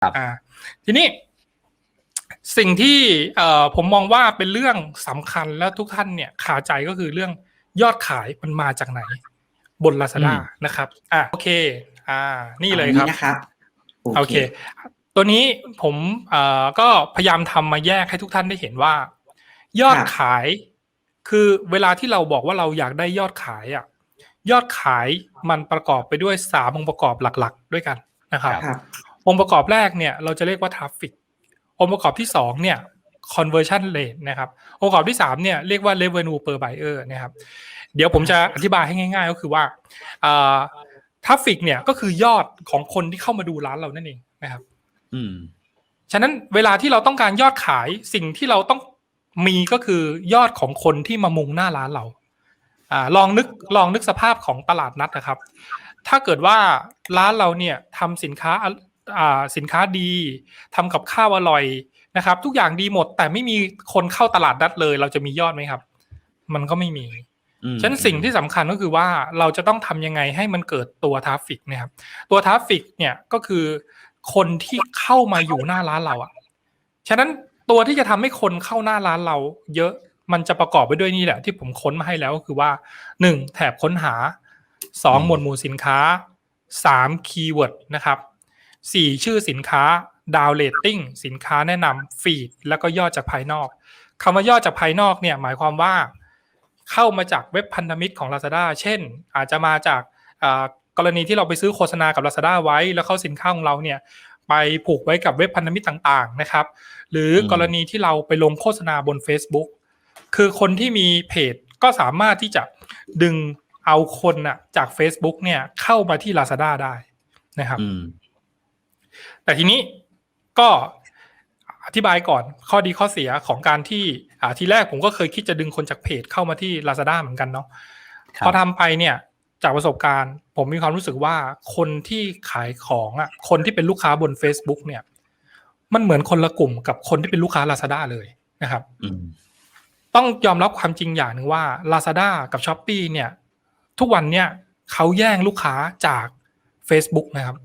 ครับอ่าทีนี้สิ่งที่เอ่อผมมองว่าเป็นเรื่องสำคัญแล้วทุกท่านเนี่ยขาใจก็คือเรื่องยอดขายมันมาจากไหน บน Lazada นะครับอ่าโอเค อ่า นี่เลยครับอันะครับโอเค ตัวนี้ผมเอ่อก็พยายามทำมาแยกให้ทุกท่านได้เห็นว่า ยอดขาย คือเวลาที่เราบอกว่าเราอยากได้ยอดขายอะยอดขายมันประกอบไปด้วยสามองค์ประกอบหลัก ๆ ด้วยกันนะครับครับ องค์ประกอบแรกเนี่ยเราจะเรียกว่าทราฟฟิกองค์ประกอบที่สองเนี่ย conversion rate นะครับองค์ประกอบที่สามเนี่ยเรียกว่า revenue per buyer นะครับเดี๋ยวผมจะอธิบายให้ง่าย ๆ ก็คือว่าทราฟฟิกเนี่ยก็คือยอดของคนที่เข้ามาดูร้านเรานั่นเองนะครับอืมฉะนั้นเวลาที่เราต้องการยอดขายสิ่งที่เราต้องมีก็คือยอดของคนที่มามุงหน้าร้านเราอ่าลองนึกลองนึกสภาพของตลาดนัดนะครับ ถ้าเกิดว่าร้านเราเนี่ยทำสินค้าอ่า สินค้าดีทำกับข้าวอร่อยนะครับ ทุกอย่างดีหมด แต่ไม่มีคนเข้าตลาดนัดเลย เราจะมียอดไหมครับ มันก็ไม่มีอืมฉะนั้นสิ่งที่สำคัญก็คือว่าเราจะต้องทำยังไงให้มันเกิดตัวทราฟฟิกนะครับ ตัวทราฟฟิกเนี่ยก็คือคนที่เข้ามาอยู่หน้าร้านเราอะฉะนั้นตัวที่จะทำให้คนเข้าหน้าร้านเรา เยอะมันจะประกอบไปด้วยนี่แหละ ที่ผมค้นมาให้แล้วก็คือว่าหนึ่งแถบค้นหาสองหมวดหมู่สินค้าสามคีย์เวิร์ดนะครับ สี่ชื่อสินค้าดาวเรตติ้งสินค้าแนะนำฟีดแล้วก็ยอดจากภายนอกคำว่ายอดจากภายนอกเนี่ยหมายความว่า เข้ามาจากเว็บพันธมิตรของ Lazada เช่น อาจจะมาจากกรณีที่เราไปซื้อโฆษณากับ Lazada ไว้ แล้วเข้าสินค้าของเราเนี่ยไปผูกไว้กับเว็บพันธมิตรต่างๆนะครับ หรือกรณีที่เราไปลงโฆษณาบน Facebook คือคนที่มีเพจก็สามารถที่จะดึงเอาคนน่ะจาก Facebook เนี่ยเข้ามาที่ Lazada ได้นะครับอื แต่ทีนี้ก็อธิบายก่อนข้อดีข้อเสียของการที่อ่าทีแรกผมก็เคยคิดจะดึงคนจากเพจเข้ามาที่ Lazada เหมือนกันเนาะครับพอทำไปเนี่ยจากประสบการณ์ ผมมีความรู้สึกว่าคนที่ขายของอะคนที่เป็นลูกค้าบน Facebook เนี่ย มันเหมือนคนละกลุ่มกับคนที่เป็นลูกค้า Lazada เลยนะครับอืมต้องยอมรับความจริงอย่างหนึ่งว่า Lazada กับ s h อ p e e เนี่ย ทุกวันเนี่ยเขาแย่งลูกค้าจาก Facebook นะครับ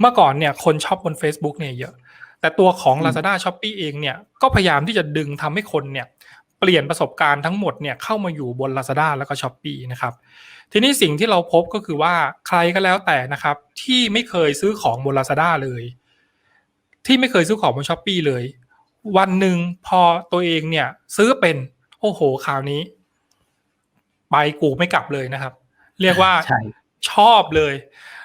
เมื่อก่อนเนี่ยคนช็อปบน Facebook เนี่ยเยอะ แต่ตัวของ Lazada s h o p e e เองเนี่ยก็พยายามที่จะดึงทำให้คนเนี่ยเปลี่ยนประสบการณ์ทั้งหมดเนี่ยเข้ามาอยู่บน Lazada แล้วก็ s h อ p e e นะครับทีนี้สิ่งที่เราพบก็คือว่าใครก็แล้วแต่นะครับที่ไม่เคยซื้อของบน Lazada เลย ที่ไม่เคยซื้อของบน s h อ p e e เลย วันหนึ่งพอตัวเองเนี่ยซื้อเป็นโอ้โหคราวนี้ ไปกูไม่กลับเลยนะครับ เรียกว่าใช่ชอบเลย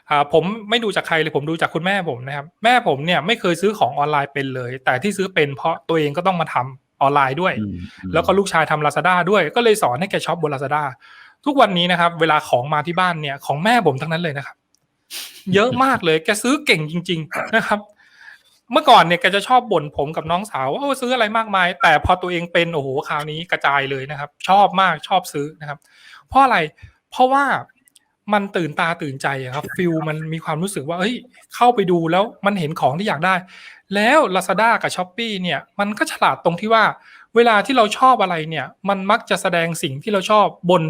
อ่าผมไม่ดูจากใครเลยผมดูจากคุณแม่ผมนะครับ แม่ผมเนี่ยไม่เคยซื้อของออนไลน์เป็นเลย แต่ที่ซื้อเป็นเพราะตัวเองก็ต้องมาทำออนไลน์ด้วยอืมอืมแล้วก็ลูกชายทำ Lazada ด้วยก็เลยสอนให้แกช็อปบน Lazada ทุกวันนี้นะครับ เวลาของมาที่บ้านเนี่ยของแม่ผมทั้งนั้นเลยนะครับ เยอะมากเลย แกซื้อเก่งจริง ๆ นะครับ เมื่อก่อนเนี่ยแกจะชอบบ่นผมกับน้องสาวว่าโอ้ซื้ออะไรมากมาย แต่พอตัวเองเป็นโอ้โหคราวนี้กระจายเลยนะครับ ชอบมากชอบซื้อนะครับ เพราะอะไรเพราะว่า มันตื่นตาตื่นใจครับฟิลมันมีความรู้สึกว่าเฮ้ย เข้าไปดูแล้วมันเห็นของที่อยากได้ แล้ว Lazada กับ s h อ p e e เนี่ยมันก็ฉลาดตรงที่ว่า เวลาที่เราชอบอะไรเนี่ย มันมักจะแสดงสิ่งที่เราชอบบน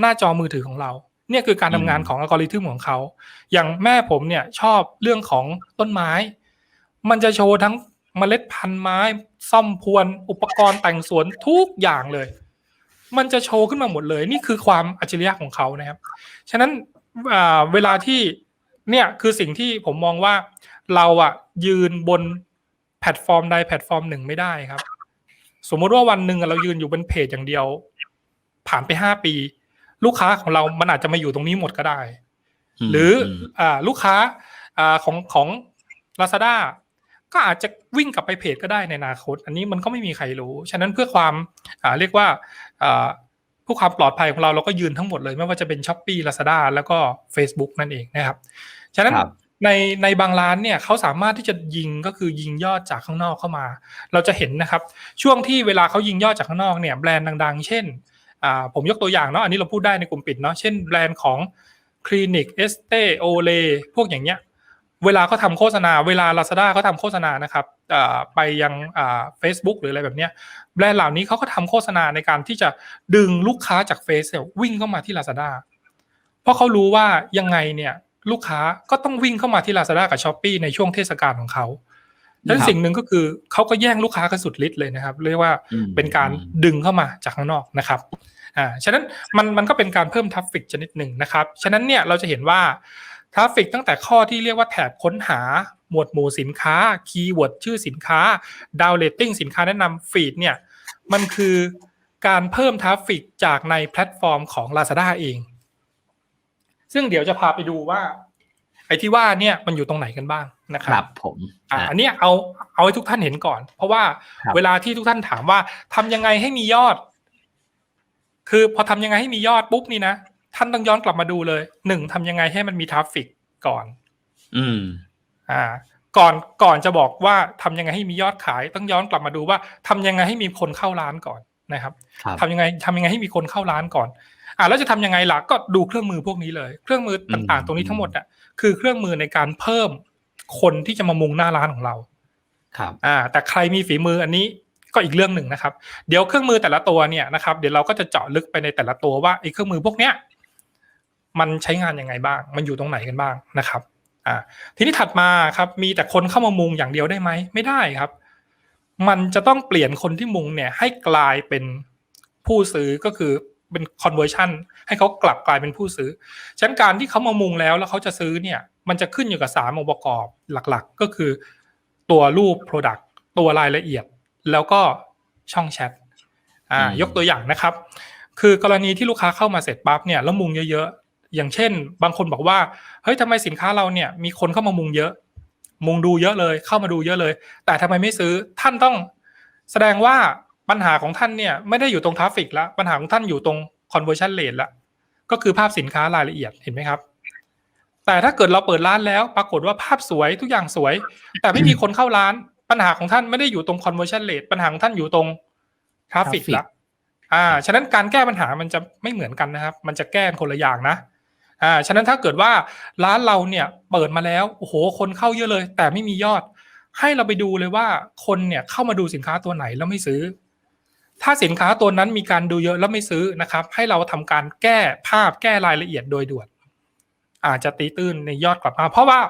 หน้าจอมือถือของเรา เนี่ยคือการทำงานของอัลกอริทึมของเขา อย่างแม่ผมเนี่ยชอบเรื่องของต้นไม้ มันจะโชว์ทั้งเมล็ดพันธุ์ไม้ ซ่อมพรวนอุปกรณ์แต่งสวนทุกอย่างเลย มันจะโชว์ขึ้นมาหมดเลย นี่คือความอัจฉริยะของเขานะครับ ฉะนั้นอ่าเวลาที่เนี่ยคือสิ่งที่ผมมองว่าเราอะยืนบนแพลตฟอร์มใดแพลตฟอร์มหนึ่งไม่ได้ครับ สมมติว่าวันหนึ่งเรายืนอยู่บนเพจอย่างเดียว ผ่านไปห้าปี ลูกค้าของเรามันอาจจะมาอยู่ตรงนี้หมดก็ได้มหรือมอ่าลูกค้าอ่าของของ Lazada ก็อาจจะวิ่งกลับไปเพจก็ได้ในอนาคต อันนี้มันก็ไม่มีใครรู้ ฉะนั้นเพื่อความอ่าเรียกว่า อ่าเพื่อความปลอดภัยของเราเราก็ยืนทั้งหมดเลย ไม่ว่าจะเป็น s h อ p e e Lazada แล้วก็ Facebook นั่นเองนะครับ ฉะนั้นครับในในบางร้านเนี่ยเขาสามารถที่จะยิงก็คือยิงยอดจากข้างนอกเข้ามา เราจะเห็นนะครับ ช่วงที่เวลาเขายิงยอดจากข้างนอกเนี่ยแบรนด์ดัง ๆ เช่นอ่าผมยกตัวอย่างเนาะอันนี้เราพูดได้ในกลุ่มปิดเนาะเช่นแบรนด์ของคลินิกเอสเตโอเลพวกอย่างเงี้ย เวลาเขาทำโฆษณา เวลา Lazada เขาทำโฆษณานะครับอ่าไปยังอ่า Facebook หรืออะไรแบบเนี้ยแบรนด์เหล่านี้เขาก็ทำโฆษณาในการที่จะดึงลูกค้าจากเฟซวิ่งเข้ามาที่ Lazada เพราะเขารู้ว่ายังไงเนี่ยลูกค้าก็ต้องวิ่งเข้ามาที่ Lazada กับ s h อ p e e ในช่วงเทศกาลของเขาดังนั้นครับสิ่งหนึ่งก็คือเขาก็แย่งลูกค้ากันสุดฤทธิ์เลยนะครับ เรียกว่าอืมเป็นการดึงเข้ามาจากข้างนอกนะครับอ่าฉะนั้นมันมันก็เป็นการเพิ่มทราฟฟิกชนิดหนึ่งนะครับ ฉะนั้นเนี่ยเราจะเห็นว่าท ราฟฟิกตั้งแต่ข้อที่เรียกว่าแถบค้นหา หมวดหมู่สินค้า คีย์เวิร์ดชื่อสินค้า ดาวเรตติ้งสินค้าแนะนำฟีดเนี่ย มันคือการเพิ่มทราฟฟิกจากในแพลตฟอร์มของ Lazada เอง ซึ่งเดี๋ยวจะพาไปดูว่า ไอ้ที่ว่าเนี่ยมันอยู่ตรงไหนกันบ้างนะคครัรับบผมอ่าอันเนี้ยเอาเอาให้ทุกท่านเห็นก่อน เพราะว่าครับเวลาที่ทุกท่านถามว่าทำยังไงให้มียอด คือพอทำยังไงให้มียอดปุ๊บนี่นะ ท่านต้องย้อนกลับมาดูเลยหนึ่งทำยังไงให้มันมีทราฟฟิกก่อน อืม อ่า ก่อนก่อนจะบอกว่าทำยังไงให้มียอดขาย ต้องย้อนกลับมาดูว่าทำยังไงให้มีคนเข้าร้านก่อนนะครับครับทำยังไงทำยังไงให้มีคนเข้าร้านก่อน อ่าแล้วจะทำยังไงล่ะก็ดูเครื่องมือพวกนี้เลย เครื่องมือต่างๆ ตรงนี้ทั้งหมดอะคือเครื่องมือในการเพิ่มคนที่จะมามุงหน้าร้านของเรา ครับ อ่า แต่ใครมีฝีมืออันนี้ก็อีกเรื่องหนึ่งนะครับ เดี๋ยวเครื่องมือแต่ละตัวเนี่ยนะครับ เดี๋ยวเราก็จะเจาะลึกไปในแต่ละตัวว่าไอ้เครื่องมือพวกเนี้ย มันใช้งานยังไงบ้าง มันอยู่ตรงไหนกันบ้างนะครับอ่าทีนี้ถัดมาครับมีแต่คนเข้ามามุงอย่างเดียวได้ไหมไม่ได้ครับ มันจะต้องเปลี่ยนคนที่มุงเนี่ยให้กลายเป็นผู้ซื้อก็คือเป็น conversion ให้เขากลับกลายเป็นผู้ซื้อฉะนั้นการที่เขามามุงแล้วแล้วเขาจะซื้อเนี่ย มันจะขึ้นอยู่กับสามองค์ประกอบหลักๆ ก็คือ ตัวรูป Product ตัวรายละเอียด แล้วก็ช่องแชทอ่าอืมยกตัวอย่างนะครับ คือกรณีที่ลูกค้าเข้ามาเสร็จปั๊บเนี่ยแล้วมุงเยอะๆ อย่างเช่น บางคนบอกว่าเฮ้ยทำไมสินค้าเราเนี่ยมีคนเข้ามามุงเยอะ มุงดูเยอะเลย เข้ามาดูเยอะเลย แต่ทำไมไม่ซื้อท่านต้องแสดงว่าปัญหาของท่านเนี่ยไม่ได้อยู่ตรงทราฟฟิกแล้วปัญหาของท่านอยู่ตรง conversion rate ละก็คือภาพสินค้ารายละเอียดเห็นไหมครับ แต่ถ้าเกิดเราเปิดร้านแล้ว ปรากฏว่าภาพสวยทุกอย่างสวย แต่ไม่มีคนเข้าร้าน ปัญหาของท่านไม่ได้อยู่ตรง conversion rate ปัญหาของท่านอยู่ตรง traffic traffic ละอ่าฉะนั้นการแก้ปัญหามันจะไม่เหมือนกันนะครับ มันจะแก้คนละอย่างนะ อ่าฉะนั้นถ้าเกิดว่าร้านเราเนี่ยเปิดมาแล้วโอ้โหคนเข้าเยอะเลย แต่ไม่มียอด ให้เราไปดูเลยว่าคนเนี่ยเข้ามาดูสินค้าตัวไหนแล้วไม่ซื้อ ถ้าสินค้าตัวนั้นมีการดูเยอะแล้วไม่ซื้อนะครับ ให้เราทำการแก้ภาพแก้รายละเอียดโดยด่วนอาจจะตีตื้นในยอดกลับมา เพราะว่า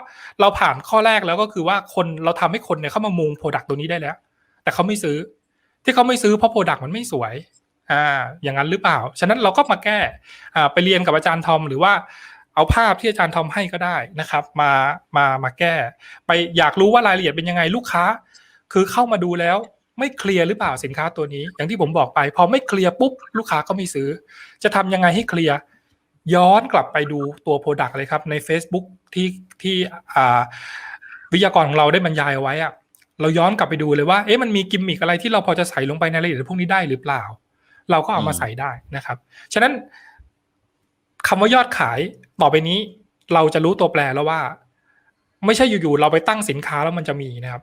เราผ่านข้อแรกแล้วก็คือว่าคนเราทำให้คนเนี่ยเข้ามามุงโปรดักต์ตัวนี้ได้แล้ว แต่เขาไม่ซื้อ ที่เขาไม่ซื้อเพราะโปรดักต์มันไม่สวย อ่าอย่างนั้นหรือเปล่า ฉะนั้นเราก็มาแก้อ่าไปเรียนกับอาจารย์ทอมหรือว่าเอาภาพที่อาจารย์ทอมให้ก็ได้นะครับ มามามาแก้ ไปอยากรู้ว่ารายละเอียดเป็นยังไงลูกค้า คือเข้ามาดูแล้วไม่เคลียร์หรือเปล่าสินค้าตัวนี้ อย่างที่ผมบอกไป พอไม่เคลียร์ปุ๊บลูกค้าก็ไม่ซื้อ จะทำยังไงให้เคลียร์ย้อนกลับไปดูตัวโปรดักต์เลยครับ ใน Facebook ที่ที่อ่าวิทยากรของเราได้บรรยายเอาไว้อะเราย้อนกลับไปดูเลยว่าเอ๊ะมันมีกิมมิคอะไรที่เราพอจะใส่ลงไปในรายละเอียดพวกนี้ได้หรือเปล่า เราก็เอามาใส่ได้นะครับ ฉะนั้นคำว่ายอดขายต่อไปนี้ เราจะรู้ตัวแปรแล้วว่า ไม่ใช่อยู่ๆเราไปตั้งสินค้าแล้วมันจะมีนะครับ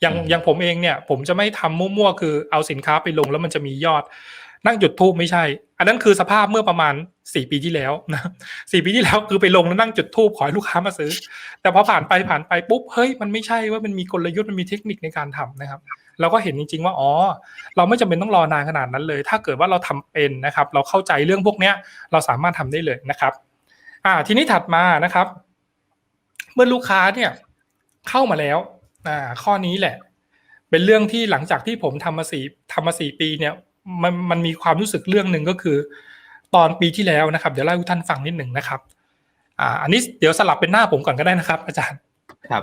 อย่างอืมอย่างผมเองเนี่ย ผมจะไม่ทำมั่วๆคือเอาสินค้าไปลงแล้วมันจะมียอด นั่งจุดทูบไม่ใช่ อันนั้นคือสภาพเมื่อประมาณสี่ปีที่แล้วนะสี่ปีที่แล้วคือไปลงแล้วนั่งจุดทูบขอให้ลูกค้ามาซื้อ แต่พอผ่านไปผ่านไปปุ๊บเฮ้ยมันไม่ใช่ว่ามันมีกลยุทธ์มันมีเทคนิคในการทำนะครับ เราก็เห็นจริง ๆ ว่าอ๋อเราไม่จำเป็นต้องรอนานขนาดนั้นเลย ถ้าเกิดว่าเราทำเป็นนะครับ เราเข้าใจเรื่องพวกเนี้ยเราสามารถทำได้เลยนะครับอ่าทีนี้ถัดมานะครับ เมื่อลูกค้าเนี่ยเข้ามาแล้วอ่าข้อนี้แหละ เป็นเรื่องที่หลังจากที่ผมทำมาสี่ทำมาสี่ปีเนี่ยมันมันมีความรู้สึกเรื่องหนึ่งก็คือ ตอนปีที่แล้วนะครับ เดี๋ยวเล่าให้ทุกท่านฟังนิดหนึ่งนะครับ อ่า อันนี้เดี๋ยวสลับเป็นหน้าผมก่อนก็ได้นะครับ อาจารย์ครับ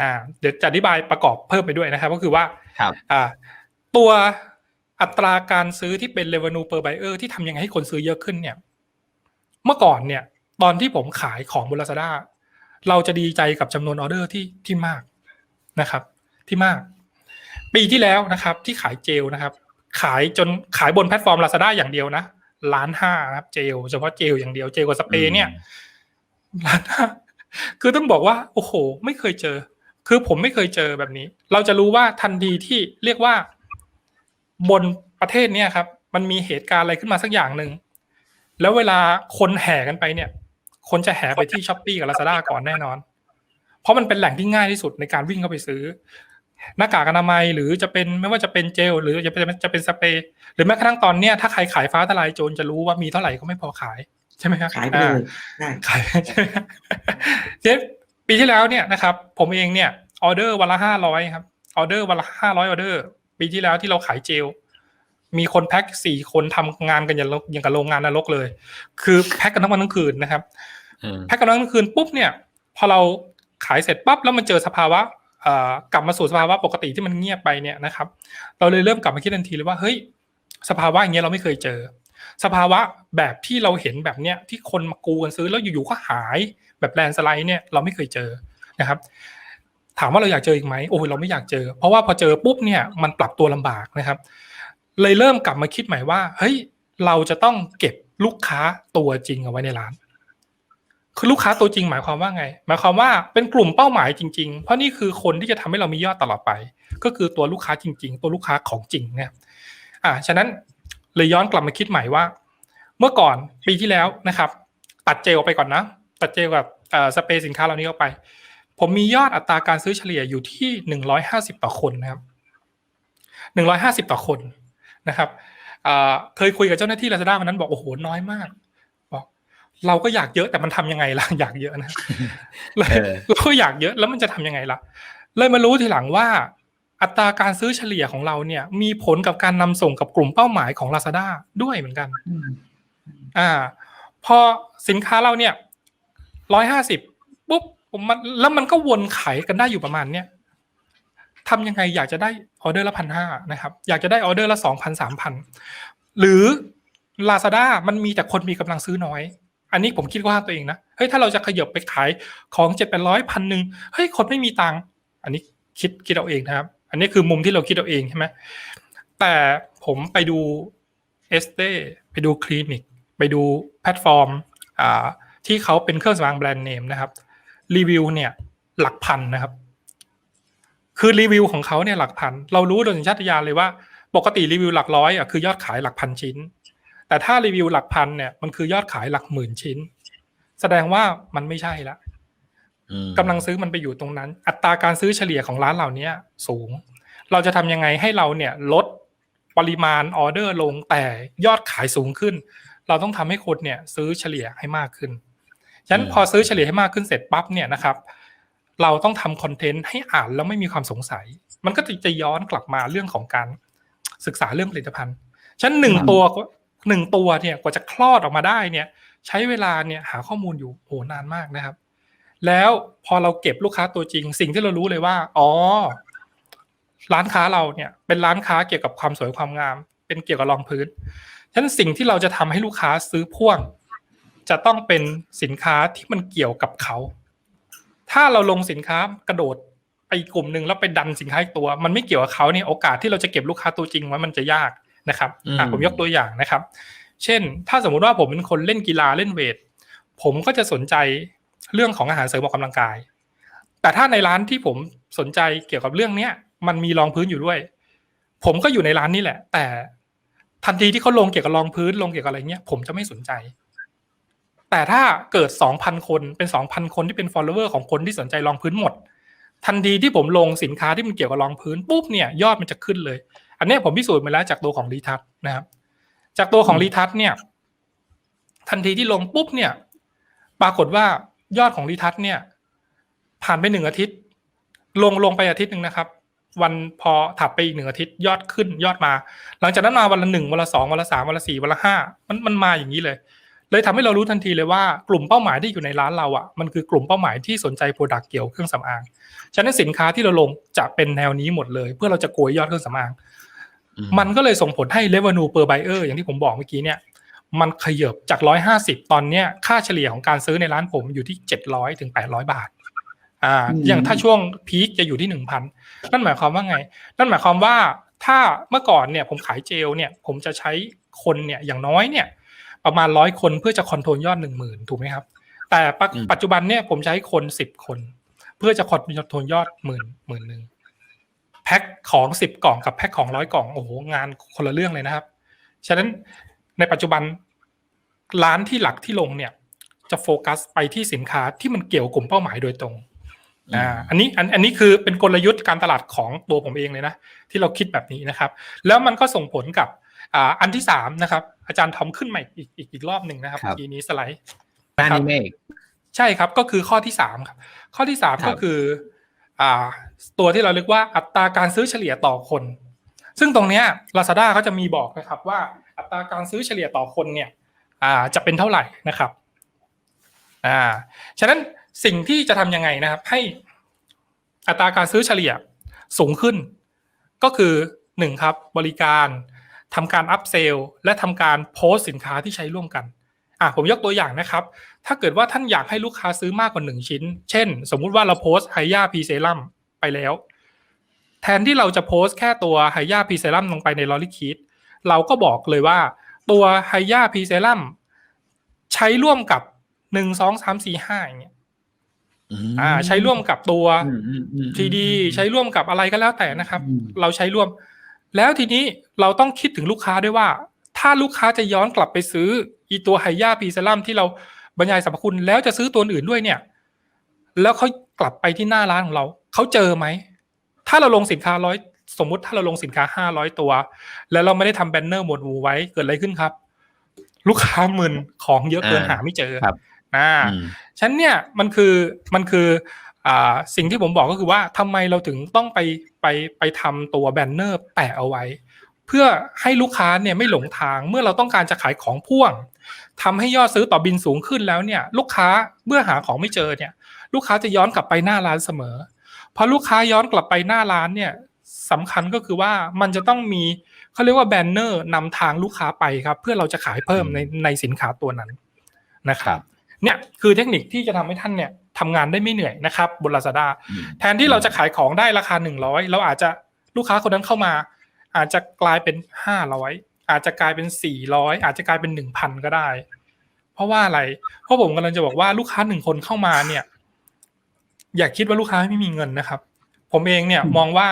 อ่าเดี๋ยวจะอธิบายประกอบเพิ่มไปด้วยนะครับ ก็คือว่าครับอ่า ตัวอัตราการซื้อที่เป็น revenue per buyer ที่ทำยังไงให้คนซื้อเยอะขึ้นเนี่ย เมื่อก่อนเนี่ย ตอนที่ผมขายของบน Lazada เราจะดีใจกับจำนวนออเดอร์ที่ที่มากนะครับ ที่มาก ปีที่แล้วนะครับ ที่ขายเจลนะครับ ขายจนขายบนแพลตฟอร์ม Lazada อย่างเดียวนะล้านห้านะครับ เจลเฉพาะเจลอย่างเดียวเจลกับสเปรย์เนี่ยล้านห้าคือต้องบอกว่า โอ้โห ไม่เคยเจอ คือผมไม่เคยเจอแบบนี้ เราจะรู้ว่าทันทีที่เรียกว่าบนประเทศเนี่ยครับ มันมีเหตุการณ์อะไรขึ้นมาสักอย่างหนึ่งแล้วเวลาคนแห่กันไปเนี่ย คนจะแห่ไปที่ช้อปปีกับลาซาด้าก่อนแน่นอน เพราะมันเป็นแหล่งที่ง่ายที่สุดในการวิ่งเข้าไปซื้อ หน้ากากอนามัยหรือจะเป็นไม่ว่าจะเป็นเจล หรือจะเป็นจะเป็นสเปรย์หรือแม้กระทั่งตอนเนี้ยถ้าใครขายฟ้าทลายโจรจะรู้ว่ามีเท่าไหร่ก็ไม่พอขาย ใช่ไหมครับขายไปเลยใช่ขายใช่ไหมครับเช่น ปีที่แล้วเนี่ยนะครับ ผมเองเนี่ยออเดอร์วันละห้าร้อยครับออเดอร์วันละห้าร้อยออเดอร์ ปีที่แล้วที่เราขายเจล มีคนแพ็คสี่คนทำงานกันอย่างอย่างกับโรงงานนรกเลย คือแพ็คกันทั้งวันทั้งคืนนะครับเออแพ็คกันทั้งคืนปุ๊บเนี่ยพอเราขายเสร็จปั๊บแล้วมันเจอสภาวะเอ่อกลับมาสู่สภาวะปกติที่มันเงียบไปเนี่ยนะครับ เราเลยเริ่มกลับมาคิดทันทีเลยว่าเฮ้ยสภาวะอย่างเงี้ยเราไม่เคยเจอ สภาวะแบบที่เราเห็นแบบเนี้ยที่คนมากูกันซื้อแล้วอยู่ๆก็หาย แบบแลนสไลด์เนี่ยเราไม่เคยเจอนะครับ ถามว่าเราอยากเจออีกไหมโอ้ยเราไม่อยากเจอ เพราะว่าพอเจอปุ๊บเนี่ยมันปรับตัวลำบากนะครับ เลยเริ่มกลับมาคิดใหม่ว่าเฮ้ยเราจะต้องเก็บลูกค้าตัวจริงเอาไว้ในร้าน คือลูกค้าตัวจริงหมายความว่าไง หมายความว่าเป็นกลุ่มเป้าหมายจริง ๆ เพราะนี่คือคนที่จะทำให้เรามียอดตลอดไป ก็คือตัวลูกค้าจริง ๆ ตัวลูกค้าของจริงเนี่ยอ่าฉะนั้นเลยย้อนกลับมาคิดใหม่ว่า เมื่อก่อนปีที่แล้วนะครับ ตัดเจลไปก่อนนะ ตัดเจลกับเอ่อสเปรย์สินค้าเหล่านี้ออกไป ผมมียอดอัตราการซื้อเฉลี่ยอยู่ที่หนึ่งร้อยห้าสิบต่อคนนะครับหนึ่งร้อยห้าสิบต่อคนนะครับเอ่อเคยคุยกับเจ้าหน้าที่ลาซาด้าวันนั้นบอกโอ้โหน้อยมาก บอก เราก็อยากเยอะแต่มันทำยังไงล่ะอยากเยอะนะเลยเออเราก็อยากเยอะแล้วมันจะทำยังไงล่ะ เลยมารู้ทีหลังว่า อัตราการซื้อเฉลี่ยของเราเนี่ย มีผลกับการนำส่งกับกลุ่มเป้าหมายของ Lazada ด้วยเหมือนกันอืมอ่า พอสินค้าเราเนี่ย ร้อยห้าสิบปุ๊บมันแล้วมันก็วนขายกันได้อยู่ประมาณเนี้ยทำยังไงอยากจะได้ออเดอร์ละพันห้านะครับ อยากจะได้ออเดอร์ละสองพันสามพันหรือ Lazada มันมีแต่คนมีกำลังซื้อน้อย อันนี้ผมคิดว่าตัวเองนะเฮ้ยถ้าเราจะขยบไปขายของเจ็ดแปดร้อยพันหนึ่งเฮ้ยคนไม่มีตังค์อันนี้คิดคิดเอาเองนะครับ อันนี้คือมุมที่เราคิดเอาเองใช่ไหมแต่ผมไปดูเอสเต้ไปดูคลินิก ไปดูแพลตฟอร์มอ่า ที่เขาเป็นเครื่องสำอางแบรนด์เนมนะครับรีวิวเนี่ยหลักพันนะครับ คือรีวิวของเขาเนี่ยหลักพัน เรารู้โดยสัญชาตญาณเลยว่า ปกติรีวิวหลักร้อยอะคือยอดขายหลักพันชิ้น แต่ถ้ารีวิวหลักพันเนี่ยมันคือยอดขายหลักหมื่นชิ้น แสดงว่ามันไม่ใช่ละอืมกำลังซื้อมันไปอยู่ตรงนั้น อัตราการซื้อเฉลี่ยของร้านเหล่านี้สูง เราจะทำยังไงให้เราเนี่ยลดปริมาณออเดอร์ลงแต่ยอดขายสูงขึ้น เราต้องทำให้คนเนี่ยซื้อเฉลี่ยให้มากขึ้น ฉะนั้นพอซื้อเฉลี่ยให้มากขึ้นเสร็จปั๊บเนี่ยนะครับ เราต้องทำคอนเทนต์ให้อ่านแล้วไม่มีความสงสัย มันก็จะย้อนกลับมาเรื่องของการศึกษาเรื่องผลิตภัณฑ์ฉะนั้นหนึ่งตัวหนึ่งตัวเนี่ยกว่าจะคลอดออกมาได้เนี่ย ใช้เวลาเนี่ยหาข้อมูลอยู่โอ้นานมากนะครับ แล้วพอเราเก็บลูกค้าตัวจริง สิ่งที่เรารู้เลยว่า อ๋อ ร้านค้าเราเนี่ย เป็นร้านค้าเกี่ยวกับความสวยความงาม เป็นเกี่ยวกับรองพื้นฉะนั้นสิ่งที่เราจะทำให้ลูกค้าซื้อพ่วง จะต้องเป็นสินค้าที่มันเกี่ยวกับเขา ถ้าเราลงสินค้ากระโดดไปกลุ่มหนึ่งแล้วไปดันสินค้าอีกตัว มันไม่เกี่ยวกับเขาเนี่ยโอกาสที่เราจะเก็บลูกค้าตัวจริงไว้มันจะยากนะครับอะผมยกตัวอย่างนะครับ เช่น ถ้าสมมุติว่าผมเป็นคนเล่นกีฬาเล่นเวท ผมก็จะสนใจเรื่องของอาหารเสริมออกกำลังกาย แต่ถ้าในร้านที่ผมสนใจเกี่ยวกับเรื่องเนี้ยมันมีรองพื้นอยู่ด้วย ผมก็อยู่ในร้านนี่แหละ แต่ทันทีที่เขาลงเกี่ยวกับรองพื้นลงเกี่ยวกับอะไรเงี้ยผมจะไม่สนใจ แต่ถ้าเกิดสองพันคนเป็นสองพันคนที่เป็น follower ของคนที่สนใจรองพื้นหมด ทันทีที่ผมลงสินค้าที่มันเกี่ยวกับรองพื้นปุ๊บเนี่ยยอดมันจะขึ้นเลย อันนี้ผมพิสูจน์มาแล้วจากตัวของรีทัศนะครับ จากตัวของรีทัศเนี่ยทันทีที่ลงปุ๊บเนี่ย ปรากฏว่ายอดของรีทัศเนี่ย ผ่านไปหนึ่งอาทิตย์ ลงลงไปอาทิตย์หนึ่งนะครับ วันพอถัดไปอีกหนึ่งอาทิตย์ยอดขึ้นยอดมา หลังจากนั้นมาวันละหนึ่งวันละสองวันละสามวันละสี่วันละห้ามันมันมาอย่างนี้เลย เลยทำให้เรารู้ทันทีเลยว่ากลุ่มเป้าหมายที่อยู่ในร้านเราอะมันคือกลุ่มเป้าหมายที่สนใจโปรดักต์เกี่ยวเครื่องสำอางฉะนั้นสินค้าที่เราลงจะเป็นแนวนี้หมดเลย เพื่อเราจะโกยยอดเครื่องสำอางอืมันก็เลยส่งผลให้ revenue per buyer อย่างที่ผมบอกเมื่อกี้เนี่ยมันขยับจาก 150 ตอนเนี้ยค่าเฉลี่ยของการซื้อในร้านผมอยู่ที่ 700ถึง800 บาท อ่าอืมอย่างถ้าช่วงพีคจะอยู่ที่ 1,000 นั่นหมายความว่าไง นั่นหมายความว่าถ้าเมื่อก่อนเนี่ยผมขายเจลเนี่ย ผมจะใช้คนเนี่ยอย่างน้อยเนี่ย ประมาณร้อยคนเพื่อจะคอนโทรลยอดหนึ่งหมื่นถูกไหมครับ แต่ปัจอืมปัจจุบันเนี่ยผมใช้คนสิบคน เพื่อจะคอนโทรลยอดหมื่นหมื่นหนึ่งแพ็คของสิบกล่องกับแพ็คของร้อยกล่องโอ้โหงานคนละเรื่องเลยนะครับ ฉะนั้นในปัจจุบันร้านที่หลักที่ลงเนี่ย จะโฟกัสไปที่สินค้าที่มันเกี่ยวกับกลุ่มเป้าหมายโดยตรงอ่าอันนี้อันอันนี้คือเป็นกลยุทธ์การตลาดของตัวผมเองเลยนะ ที่เราคิดแบบนี้นะครับ แล้วมันก็ส่งผลกับ อ่าอันที่สามนะครับ อาจารย์ทอมขึ้นใหม่อีกอีกอีกรอบหนึ่งนะครับครับเมื่อกี้นี้สไลด์หน้านี้เมฆใช่ครับก็คือข้อที่สามครับ ข้อที่สามครับก็คือ อ่า ตัวที่เราเรียกว่าอัตราการซื้อเฉลี่ยต่อคน ซึ่งตรงเนี้ย Lazada ก็จะมีบอกนะครับว่าอัตราการซื้อเฉลี่ยต่อคนเนี่ย อ่าจะเป็นเท่าไหร่นะครับ อ่าฉะนั้นสิ่งที่จะทำยังไงนะครับ ให้อัตราการซื้อเฉลี่ยสูงขึ้น ก็คือหนึ่งครับ บริการ ทำการอัพเซลและทำการโพสต์สินค้าที่ใช้ร่วมกันอะผมยกตัวอย่างนะครับ ถ้าเกิดว่าท่านอยากให้ลูกค้าซื้อมากกว่าหนึ่งชิ้น เช่น สมมุติว่าเราโพสต์ไฮยาพีเซรัมไปแล้ว แทนที่เราจะโพสต์แค่ตัวไฮยาพีเซรัมลงไปในลอริคิดเราก็บอกเลยว่า ตัวไฮยาพีเซรัมใช้ร่วมกับหนึ่งสองสามสี่ห้าอย่างเงี้ยมอ่า ใช้ร่วมกับตัวอืมอืมอืมทีดีใช้ร่วมกับอะไรก็แล้วแต่นะครับอืมเราใช้ร่วม แล้วทีนี้เราต้องคิดถึงลูกค้าด้วยว่า ถ้าลูกค้าจะย้อนกลับไปซื้อ อีตัวไฮยาพีเซรัมที่เราบรรยายสรรพคุณแล้วจะซื้อตัวอื่นด้วยเนี่ย แล้วเขากลับไปที่หน้าร้านของเรา เขาเจอไหม ถ้าเราลงสินค้าร้อยสมมุติถ้าเราลงสินค้าห้าร้อยตัว แล้วเราไม่ได้ทำแบนเนอร์หมวดหมู่ไว้เกิดอะไรขึ้นครับ ลูกค้ามึนของเยอะเกินอ่าหาไม่เจอครับอ่าอืมฉะนันเนี่ยมันคือมันคืออ่า สิ่งที่ผมบอกก็คือว่าทำไมเราถึงต้องไปไปไปทำตัวแบนเนอร์แปะเอาไว้ เพื่อให้ลูกค้าเนี่ยไม่หลงทางเมื่อเราต้องการจะขายของพ่วงทำให้ยอดซื้อต่อบินสูงขึ้นแล้วเนี่ย ลูกค้าเมื่อหาของไม่เจอเนี่ย ลูกค้าจะย้อนกลับไปหน้าร้านเสมอพอลูกค้าย้อนกลับไปหน้าร้านเนี่ยสำคัญก็คือว่ามันจะต้องมีเขาเรียกว่าแบนเนอร์นำทางลูกค้าไปครับ เพื่อเราจะขายเพิ่มในในสินค้าตัวนั้นนะคครัรับบเนี่ยคือเทคนิคที่จะทำให้ท่านเนี่ยทำงานได้ไม่เหนื่อยนะครับบน Lazada อืมแทนที่เราจะขายของได้ราคาหนึ่งร้อยเราอาจจะลูกค้าคนนั้นเข้ามา อาจจะกลายเป็นห้าร้อยอาจจะกลายเป็นสี่ร้อยอาจจะกลายเป็นหนึ่งพันก็ได้ เพราะว่าอะไร เพราะผมกำลังจะบอกว่าลูกค้าหนึ่งคนเข้ามาเนี่ย อย่าคิดว่าลูกค้าไม่มีเงินนะครับ ผมเองเนี่ยมองว่า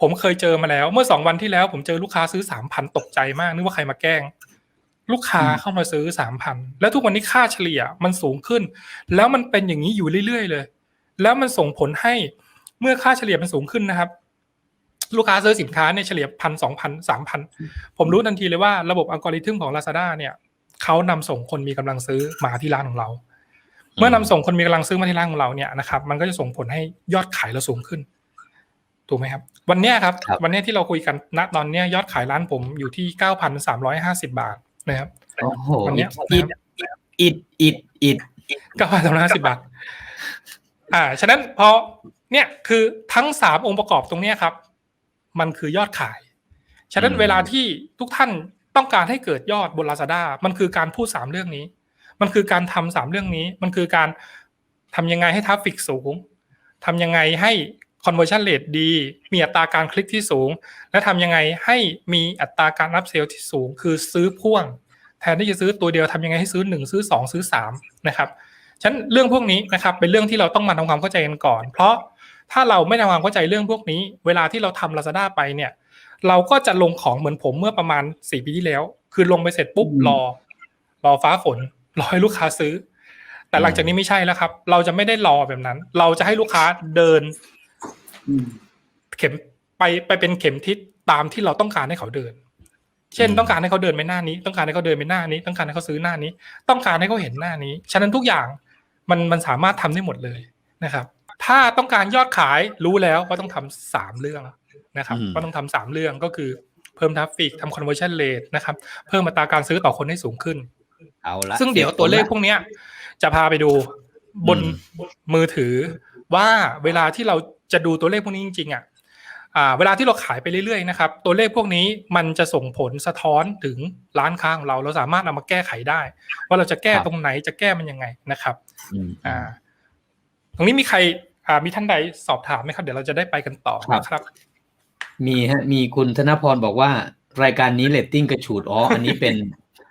ผมเคยเจอมาแล้ว เมื่อสองวันที่แล้ว ผมเจอลูกค้าซื้อสามพันตกใจมากนึกว่าใครมาแกล้ง ลูกค้าเข้ามาซื้อสามพันแล้วทุกวันนี้ค่าเฉลี่ยมันสูงขึ้น แล้วมันเป็นอย่างนี้อยู่เรื่อยๆเลย แล้วมันส่งผลให้เมื่อค่าเฉลี่ยมันสูงขึ้นนะครับ ลูกค้าซื้อสินค้าเนี่ยเฉลี่ยพันสองพันสามพันผมรู้ทันทีเลยว่าระบบอัลกอริทึมของ Lazada เนี่ยเขานำส่งคนมีกำลังซื้อมาที่ร้านของเรา เมื่อนำส่งคนมีกำลังซื้อมาที่ร้านของเราเนี่ยนะครับ มันก็จะส่งผลให้ยอดขายเราสูงขึ้นถูกไหมครับ วันเนี้ยครับครับ วันเนี้ยที่เราคุยกันณตอนเนี้ยยอดขายร้านผมอยู่ที่เก้าพันสามร้อยห้าสิบาท นะครับโอ้โหวันเนี้ยอิดอิดอิดอิดเก้าพันสามร้อยห้าสิบาทอ่าฉะนั้นพอเนี่ยคือทั้งสามองค์ประกอบตรงเนี้ยครับ มันคือยอดขาย ฉะนั้นเวลาที่ทุกท่านต้องการให้เกิดยอดบน Lazada มันคือการพูดสามเรื่องนี้ มันคือการทำสามเรื่องนี้ มันคือการทำยังไงให้ทราฟฟิกสูงทำยังไงให้ conversion rate ดี มีอัตราการคลิกที่สูง และทำยังไงให้มีอัตราการรับเซลล์ที่สูง คือซื้อพ่วง แทนที่จะซื้อตัวเดียวทำยังไงให้ซื้อหนึ่งซื้อสองซื้อสามนะครับฉะนันเรื่องพวกนี้นะครับเป็นเรื่องที่เราต้องมาทำความเข้าใจกันก่อน เพราะถ้าเราไม่ทำความเข้าใจเรื่องพวกนี้ เวลาที่เราทำ Lazada ไปเนี่ยเราก็จะลงของเหมือนผมเมื่อประมาณสี่ปีที่แล้ว คือลงไปเสร็จปุ๊บรอ รอฟ้าฝนรอให้ลูกค้าซื้อ แต่หลังจากนี้ไม่ใช่แล้วครับ เราจะไม่ได้รอแบบนั้น เราจะให้ลูกค้าเดินอืม เข็มไปไปเป็นเข็มทิศตามที่เราต้องการให้เขาเดิน เช่นอืมต้องการให้เขาเดินไปหน้านี้ ต้องการให้เขาเดินไปหน้านี้ ต้องการให้เขาซื้อหน้านี้ ต้องการให้เขาเห็นหน้านี้ ฉะนั้นทุกอย่างมันมันสามารถทำได้หมดเลยนะครับ ถ้าต้องการยอดขายรู้แล้วว่าต้องทำสามเรื่องนะครับอืมว่าต้องทำสามเรื่องก็คือเพิ่มทราฟฟิกทำ conversion rate นะครับ เพิ่มอัตราการซื้อต่อคนให้สูงขึ้น เอาละซึ่งเดี๋ยวตัวเลขพวกเนี้ยจะพาไปดูบนอืมมือถือว่าเวลาที่เรา จะดูตัวเลขพวกนี้จริงๆอะอ่าเวลาที่เราขายไปเรื่อยๆนะครับตัวเลขพวกนี้มันจะส่งผลสะท้อนถึงร้านค้าของเราเราสามารถเอามาแก้ไขได้ ว่าเราจะแก้ตรงไหนจะแก้มันยังไงนะครับอืมอ่าตรงนี้มีใครอ่ามีท่านใดสอบถามไหมครับ เดี๋ยวเราจะได้ไปกันต่อนะครับ มีฮะมีคุณธนพรบอกว่ารายการนี้เรตติ้งกระฉูดอ๋ออันนี้เป็น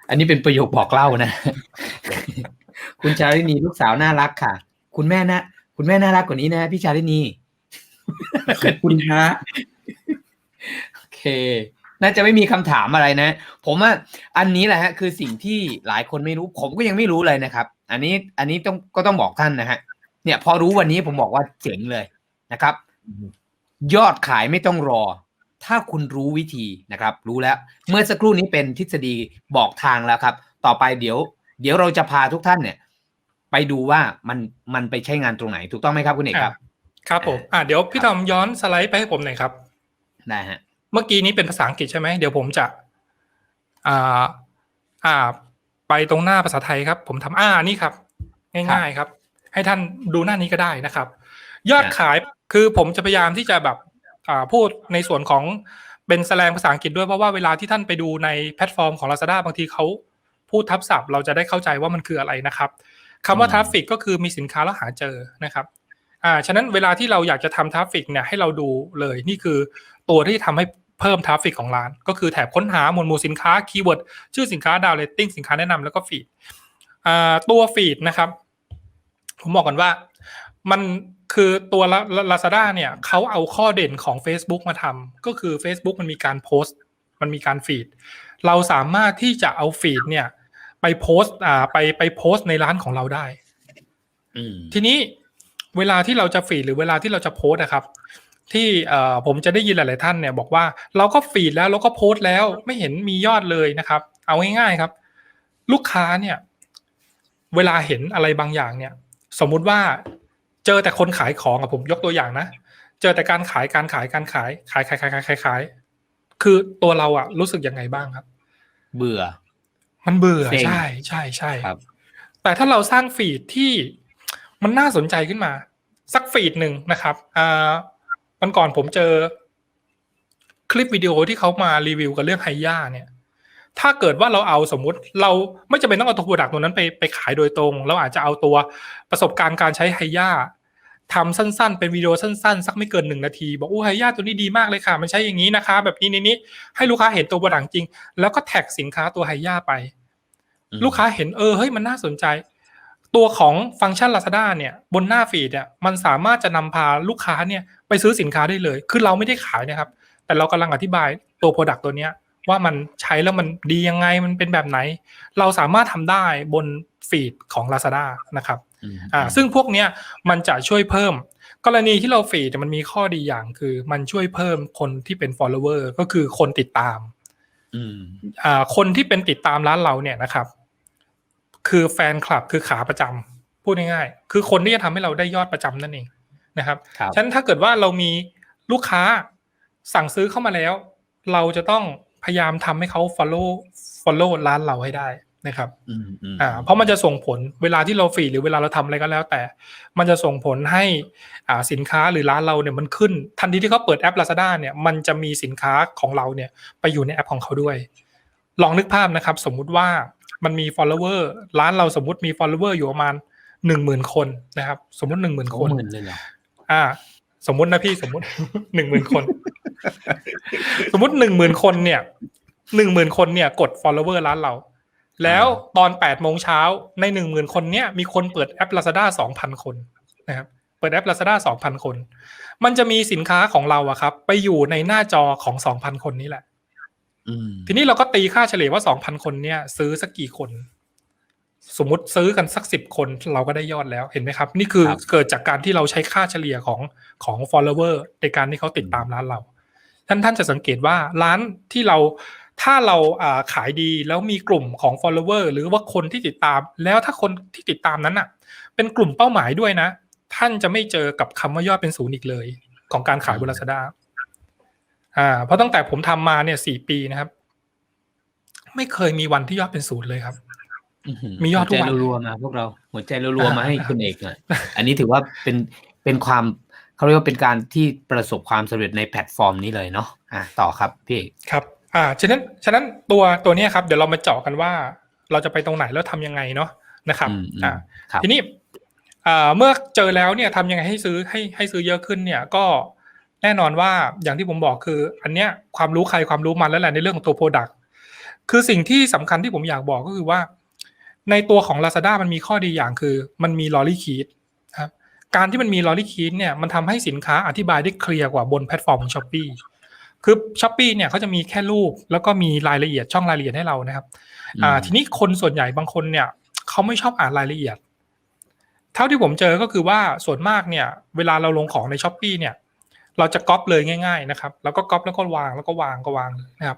อันนี้เป็นประโยคบอกเล่านะ คุณชาลินีลูกสาวน่ารักค่ะ คุณแม่นะคุณแม่น่ารักกว่านี้นะพี่ชาลินี ขอบคุณฮะโอเค น่าจะไม่มีคำถามอะไรนะ ผมว่าอันนี้แหละฮะ คือสิ่งที่หลายคนไม่รู้ ผมก็ยังไม่รู้เลยนะครับ อันนี้อันนี้ต้องก็ต้องบอกท่านนะฮะ เนี่ยพอรู้วันนี้ผมบอกว่าเจ๋งเลยนะครับ ยอดขายไม่ต้องรอ ถ้าคุณรู้วิธีนะครับ รู้แล้ว เมื่อสักครู่นี้เป็นทฤษฎีบอกทางแล้วครับ ต่อไปเดี๋ยว เดี๋ยวเราจะพาทุกท่านเนี่ย ไปดูว่ามันมันไปใช้งานตรงไหน ถูกต้องไหมครับคุณเอกครับ ครับผมอ่าเดี๋ยวพี่ทอมย้อนสไลด์ไปให้ผมหน่อยครับได้ฮะเมื่อกี้นี้เป็นภาษาอังกฤษใช่ไหมเดี๋ยวผมจะอ่าอ่า ไปตรงหน้าภาษาไทยครับ ผมทำอ่านี่ครับ ง่ายๆครับ ให้ท่านดูหน้านี้ก็ได้นะครับ ยอดขายคือผมจะพยายามที่จะแบบอ่าพูดในส่วนของเป็นแสลงภาษาอังกฤษด้วยเพราะว่าเวลาที่ท่านไปดูในแพลตฟอร์มของ Lazada บางทีเขาพูดทับศัพท์เราจะได้เข้าใจว่ามันคืออะไรนะครับคำว่าอืมทราฟฟิกก็คือมีสินค้าแล้วหาเจอนะครับ อ่าฉะนั้นเวลาที่เราอยากจะทำทราฟฟิกเนี่ยให้เราดูเลยนี่คือตัวที่ทำให้เพิ่มทราฟฟิกของร้าน ก็คือแถบค้นหาหมวดหมู่สินค้าคีย์เวิร์ดชื่อสินค้าดาวเรตติ้งสินค้าแนะนำแล้วก็ฟีดอ่าตัวฟีดนะครับ ผมบอกก่อนว่ามันคือตัวลาซาด้าเนี่ยเขาเอาข้อเด่นของ Facebook มาทำก็คือ Facebook มันมีการโพสต์ มันมีการฟีดเราสามารถที่จะเอาฟีดเนี่ย ไปโพสต์อ่าไปไปโพสต์ในร้านของเราได้อืมทีนี้ เวลาที่เราจะฟีดหรือเวลาที่เราจะโพสต์นะครับ ที่เอ่อผมจะได้ยินหลาย ๆ ท่านเนี่ยบอกว่าเราก็ฟีดแล้วเราก็โพสต์แล้วไม่เห็นมียอดเลยนะครับ เอาง่าย ๆ ครับ ลูกค้าเนี่ย เวลาเห็นอะไรบางอย่างเนี่ย สมมุติว่าเจอแต่คนขายของอะผมยกตัวอย่างนะเจอแต่การขายการขายการขายขายขายขายขายขายขายคือตัวเราอะรู้สึกยังไงบ้างครับ เบื่อ มันเบื่อเซ็งใช่ใช่ใช่ครับ แต่ถ้าเราสร้างฟีดที่ มันน่าสนใจขึ้นมา สักฟีดหนึ่งนะครับอ่าวันก่อนผมเจอ คลิปวิดีโอที่เขามารีวิวกันเรื่องไฮย่าเนี่ย ถ้าเกิดว่าเราเอาสมมุติเราไม่จำเป็นต้องเอาตัวโปรดักต์ตัวนั้นไปไปขายโดยตรง เราอาจจะเอาตัวประสบการณ์การใช้ไฮย่าทำสั้นๆ เป็นวิดีโอสั้นๆ สักไม่เกินหนึ่งนาที บอกอู้ไฮย่าตัวนี้ดีมากเลยค่ะ มันใช้อย่างนี้นะคะ แบบนี้นี้นี้ให้ลูกค้าเห็นตัวโปรดักต์จริง แล้วก็แท็กสินค้าตัวไฮย่าไปอืมลูกค้าเห็นเออเฮ้ยมันน่าสนใจ ตัวของฟังก์ชัน Lazada เนี่ยบนหน้าฟีดเนี่ยมันสามารถจะนำพาลูกค้าเนี่ยไปซื้อสินค้าได้เลย คือเราไม่ได้ขายนะครับ แต่เรากำลังอธิบายตัว Product ตัวเนี้ยว่ามันใช้แล้วมันดียังไงมันเป็นแบบไหน เราสามารถทำได้บนฟีดของ Lazada นะครับอืมอ่าซึ่งพวกเนี้ยมันจะช่วยเพิ่ม กรณีที่เราฟีดมันมีข้อดีอย่างคือ มันช่วยเพิ่มคนที่เป็น follower ก็คือคนติดตามอืมอ่าคนที่เป็นติดตามร้านเราเนี่ยนะครับ คือแฟนคลับคือขาประจำพูดง่ายๆคือคนที่จะทำให้เราได้ยอดประจำนั่นเองนะครับครับฉะนั้นถ้าเกิดว่าเรามีลูกค้าสั่งซื้อเข้ามาแล้ว เราจะต้องพยายามทำให้เขา follow follow ร้านเราให้ได้นะครับอืมอืมอ่าเพราะมันจะส่งผลเวลาที่เราฟีดหรือเวลาเราทำอะไรก็แล้ว แต่ มันจะส่งผลให้อ่าสินค้าหรือร้านเราเนี่ยมันขึ้น ทันทีที่เขาเปิดแอป Lazada เนี่ยมันจะมีสินค้าของเราเนี่ยไปอยู่ในแอปของเขาด้วย ลองนึกภาพนะครับ สมมุติว่า มันมี follower ร้านเราสมมุติมี follower อยู่ประมาณหนึ่งหมื่นคนนะครับ สมมุติหนึ่งหมื่นสองคนหมื่นเลยเหรออ่า สมมุตินะพี่สมมุติหนึ่งหมื่นคน สมมุติหนึ่งหมื่นคนเนี่ยหนึ่งหมื่นคนเนี่ยกด follower ร้านเรา แล้วตอนแปดโมงเช้าในหนึ่งหมื่นคนเนี่ยมีคนเปิดแอป Lazada สองพันคนนะครับเปิดแอป Lazada สองพันคน มันจะมีสินค้าของเราอะครับ ไปอยู่ในหน้าจอของสองพันคนนี้แหละอืม ทีนี้เราก็ตีค่าเฉลี่ยว่าสองพันคนเนี่ย ซื้อสักกี่คน สมมติซื้อกันสักสิบคนเราก็ได้ยอดแล้วเห็นไหมครับ นี่คือเกิดจากการที่เราใช้ค่าเฉลี่ยของของ follower ในการที่เขาติดตามร้านเรา ท่านท่านจะสังเกตว่าร้านที่เราถ้าเราอ่าขายดีแล้วมีกลุ่มของ follower หรือว่าคนที่ติดตาม แล้วถ้าคนที่ติดตามนั้นอะ เป็นกลุ่มเป้าหมายด้วยนะ ท่านจะไม่เจอกับคำว่ายอดเป็นศูนย์อีกเลย ของการขายบน Lazada อ่าเพราะตั้งแต่ผมทำมาเนี่ยสี่ปีนะครับ ไม่เคยมีวันที่ยอดเป็นศูนย์เลยครับอื้อหืมียอดทุกวันหัใจรัวๆมาพวกเราหัวใจรัวๆมาให้อ่าคุณเอกหน่อยอันนี้ถือว่าเป็นเป็นความเขาเรียกว่าเป็นการที่ประสบความสำเร็จในแพลตฟอร์มนี้เลยเนาะอะต่อครับพี่เอกครับ อ่าฉะนั้นฉะนั้นตัวตัวเนี้ยครับ เดี๋ยวเรามาเจาะกันว่า เราจะไปตรงไหนแล้วทำยังไงเนาะนะครับอืมอืมอ่าครับทีนี้อ่าเมื่อเจอแล้วเนี่ยทำยังไงให้ซื้อให้ให้ซื้อเยอะขึ้นเนี่ยก็ แน่นอนว่าอย่างที่ผมบอกคือ อันเนี้ยความรู้ใครความรู้มันแล้วแหละในเรื่องของตัว Product คือสิ่งที่สำคัญที่ผมอยากบอกก็คือว่า ในตัวของ Lazada มันมีข้อดีอย่างคือ มันมี Lolly Key ครับการที่มันมี Lolly Key เนี่ยมันทำให้สินค้าอธิบายได้เคลียร์กว่าบนแพลตฟอร์มของ Shopee คือ Shopee เนี่ยเขาจะมีแค่รูปแล้วก็มีรายละเอียดช่องรายละเอียดให้เรานะครับอ่าทีนี้คนส่วนใหญ่บางคนเนี่ยเขาไม่ชอบอ่านรายละเอียด เท่าที่ผมเจอก็คือว่าส่วนมากเนี่ย เวลาเราลงของใน s h อ p e e เนี่ย เราจะก๊อปเลยง่าย ๆนะครับ แล้วก็ก๊อปแล้วก็วางแล้วก็วางก็วางเลยนะครับ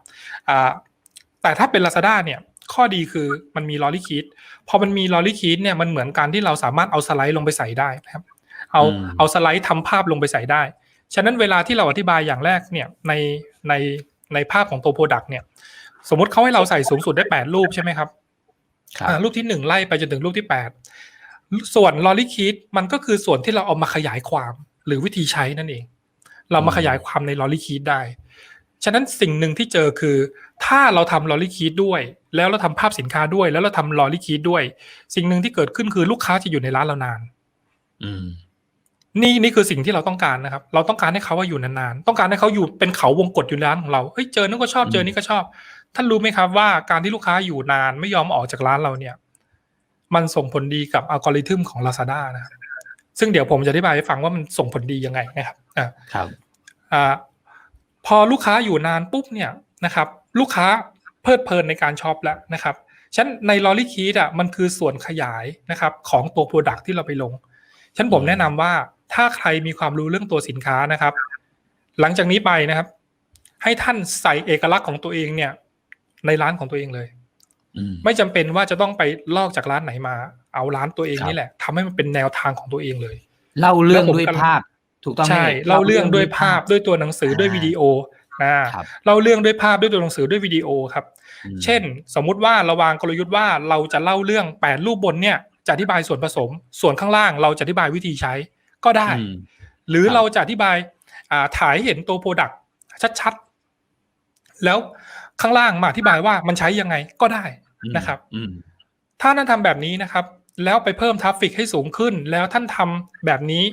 อ่าแต่ถ้าเป็น Lazada เนี่ยข้อดีคือมันมีลอรี่คีดพอมันมีลอรี่คีดเนี่ยมันเหมือนการที่เราสามารถเอาสไลด์ลงไปใส่ได้นะครับ เอาอืมเอาสไลด์ทำภาพลงไปใส่ได้ ฉะนั้นเวลาที่เราอธิบายอย่างแรกเนี่ยในในในภาพของตัวโปรดักต์เนี่ย สมมติเขาให้เราใส่สูงสุดได้8รูปใช่ไหมครับครับอ่ารูปที่หนึ่งไล่ไปจนถึงรูปที่แปดส่วนลอรี่คีดมันก็คือส่วนที่เราเอามาขยายความหรือวิธีใช้นั่นเอง เรามาขยายความในลอรี่คีดได้ ฉะนั้นสิ่งหนึ่งที่เจอคือ ถ้าเราทำลอรี่คีดด้วย แล้วเราทำภาพสินค้าด้วย แล้วเราทำลอรี่คีดด้วย สิ่งหนึ่งที่เกิดขึ้นคือลูกค้าจะอยู่ในร้านเรานานอืมนี่นี่คือสิ่งที่เราต้องการนะครับ เราต้องการให้เขาว่าอยู่นานๆต้องการให้เขาอยู่เป็นเขาวงกฏอยู่ในร้านของเราเฮ้ยเจอนั่นก็ชอบอืมเจอนี่ก็ชอบ ท่านรู้ไหมครับว่าการที่ลูกค้าอยู่นานไม่ยอมออกจากร้านเราเนี่ย มันส่งผลดีกับอัลกอริทึมของ Lazada นะครับซึ่งเดี๋ยวผมจะอธิบายให้ฟังว่ามันส่งผลดียังไงนะครับอ่า ครับอ่าพอลูกค้าอยู่นานปุ๊บเนี่ยนะครับ ลูกค้าเพลิดเพลินในการช็อปแล้วนะครับฉะนันในลอรี่คีดอะมันคือส่วนขยายนะครับของตัวโปรดักที่เราไปลงฉะนันผมอืมแนะนำว่าถ้าใครมีความรู้เรื่องตัวสินค้านะครับ หลังจากนี้ไปนะครับ ให้ท่านใส่เอกลักษณ์ของตัวเองเนี่ย ในร้านของตัวเองเลยอืมไม่จำเป็นว่าจะต้องไปลอกจากร้านไหนมา เอาร้านตัวเองครับนี่แหละทำให้มันเป็นแนวทางของตัวเองเลย เล่าเรื่องแล้วผมด้วยกำลังภาพ ถูกต้องไหมใช่เล่าเรื่องด้วยภาพด้วยตัวหนังสือด้วยอ่าวิดีโอนะครับเล่าเรื่องด้วยภาพด้วยตัวหนังสือด้วยวิดีโอครับอืมเช่น สมมุติว่าเราวางกลยุทธ์ว่าเราจะเล่าเรื่องแปดรูปบนเนี่ยจะอธิบายส่วนผสม ส่วนข้างล่างเราจะอธิบายวิธีใช้ก็ได้อืมหรือครับเราจะอธิบายอ่าถ่ายให้เห็นตัวโปรดักต์ชัดๆ แล้วข้างล่างมาอธิบายว่ามันใช้ยังไงก็ได้นะครับอืมถ้าท่านทำแบบนี้นะครับ แล้วไปเพิ่มทราฟฟิกให้สูงขึ้น แล้วท่านทำแบบนี้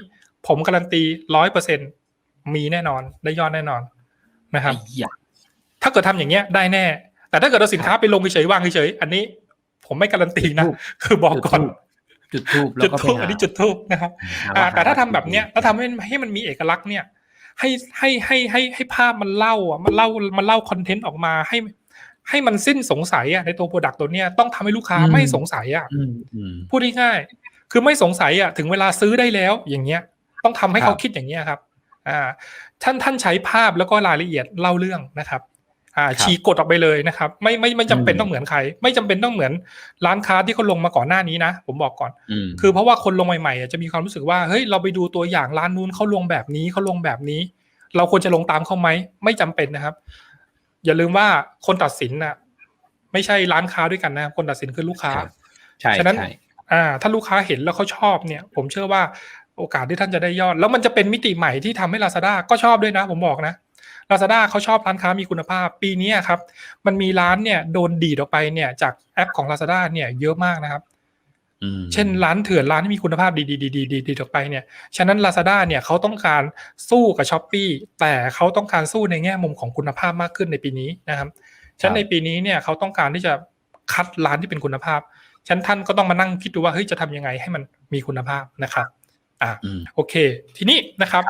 ผมการันตีร้อยเปอร์เซ็นมีแน่นอนได้ยอดแน่นอนนะครับไอ้ยะถ้าเกิดทำอย่างเงี้ยได้แน่ แต่ถ้าเกิดเราสินค้าไปลงเฉยๆวางเฉยๆอันนี้ ผมไม่การันตีนะจุดธูปคือบอกก่อนจุดทูบแล้จุวดก็ไปทูบหาอันนี้จุดทูบนะครับหอ่าว่แต่ถ้าทำแบบเนี้ยแล้วทำให้ให้มันมีเอกลักษณ์เนี่ย ให้ให้ให้ให้ให้ภาพมันเล่าอะมันเล่ามันเล่าคอนเทนต์ออกมาให้ ให้มันสิ้นสงสัยอะในตัวโปรดักต์ตัวเนี้ยต้องทำให้ลูกค้าไม่สงสัยอะอืมอืมพูดง่ายๆคือไม่สงสัยอะถึงเวลาซื้อได้แล้วอย่างเงี้ย ต้องทำให้ครับเขาคิดอย่างเงี้ยครับอ่าท่านท่านใช้ภาพแล้วก็รายละเอียดเล่าเรื่องนะครับอ่าฉีกกดออกไปเลยนะครับ ไม่ไม่ไม่จำเป็นอืมต้องเหมือนใคร ไม่จำเป็นต้องเหมือนร้านค้าที่เขาลงมาก่อนหน้านี้นะ ผมบอกก่อนอืมคือเพราะว่าคนลงใหม่ๆอะจะมีความรู้สึกว่าเฮ้ยเราไปดูตัวอย่างร้านนู้นเขาลงแบบนี้เขาลงแบบนี้ เราควรจะลงตามเขาไหมไม่จำเป็นนะครับ อย่าลืมว่าคนตัดสินน่ะไม่ใช่ร้านค้าด้วยกันนะครับคนตัดสินคือลูกค้าครับใช่ฉะนั้นใช่อ่าถ้าลูกค้าเห็นแล้วเขาชอบเนี่ย ผมเชื่อว่า โอกาสที่ท่านจะได้ยอด แล้วมันจะเป็นมิติใหม่ที่ทำให้ Lazada ก็ชอบด้วยนะ ผมบอกนะ Lazada เขาชอบร้านค้ามีคุณภาพ ปีนี้ครับ มันมีร้านเนี่ยโดนดีดออกไปเนี่ยจากแอปของ Lazada เนี่ยเยอะมากนะครับอืมเช่นร้านเถื่อนร้านที่มีคุณภาพดีดีดีดีดีดีออกไปเนี่ย ฉะนั้น Lazada เนี่ยเขาต้องการสู้กับ s h อ p e e แต่เขาต้องการสู้ในแง่มุมของคุณภาพมากขึ้นในปีนี้นะครับ ฉะนั้นในปีนี้เนี่ยเขาต้องการที่จะคัดร้านที่เป็นคุณภาพ ฉะนันท่านก็ต้องมานั่งคิดดูว่าเฮ้ยจะทำยังไงให้มันมีคุณภาพนะครับ อ่าอืมโอเค ทีนี้นะครับ